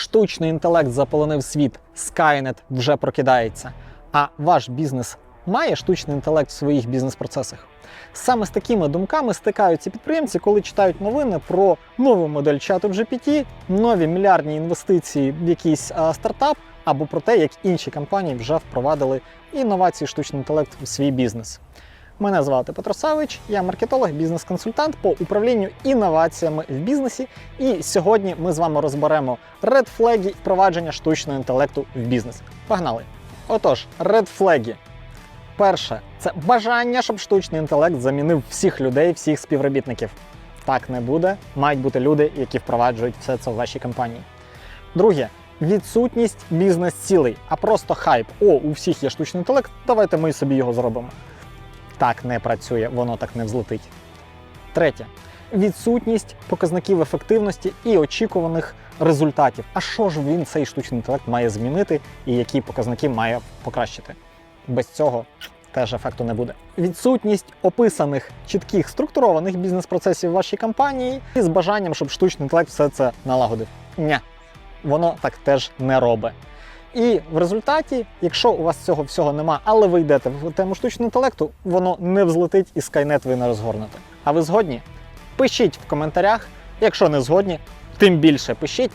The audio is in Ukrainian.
Штучний інтелект заполонив світ, Skynet вже прокидається. А ваш бізнес має штучний інтелект в своїх бізнес-процесах? Саме з такими думками стикаються підприємці, коли читають новини про нову модель чату GPT, нові мільярдні інвестиції в якийсь а, стартап, або про те, як інші компанії вже впровадили інновації штучний інтелект в свій бізнес. Мене звати Петро Савич, я маркетолог, бізнес-консультант по управлінню інноваціями в бізнесі. І сьогодні ми з вами розберемо редфлеги впровадження штучного інтелекту в бізнес. Погнали! Отож, редфлеги. Перше це бажання, щоб штучний інтелект замінив всіх людей, всіх співробітників. Так не буде. Мають бути люди, які впроваджують все це в вашій компанії. Друге відсутність бізнес-цілей, а просто хайп. О, у всіх є штучний інтелект, давайте ми собі його зробимо. Так не працює, воно так не взлетить. Третє відсутність показників ефективності і очікуваних результатів. А що ж він, цей штучний інтелект, має змінити і які показники має покращити? Без цього теж ефекту не буде. Відсутність описаних чітких структурованих бізнес-процесів вашій компанії і з бажанням, щоб штучний інтелект все це налагодив. Ні, воно так теж не робить. І в результаті, якщо у вас цього всього нема, але ви йдете в тему штучного інтелекту, воно не взлетить і скайнет ви не розгорнете. А ви згодні? Пишіть в коментарях. Якщо не згодні, тим більше пишіть.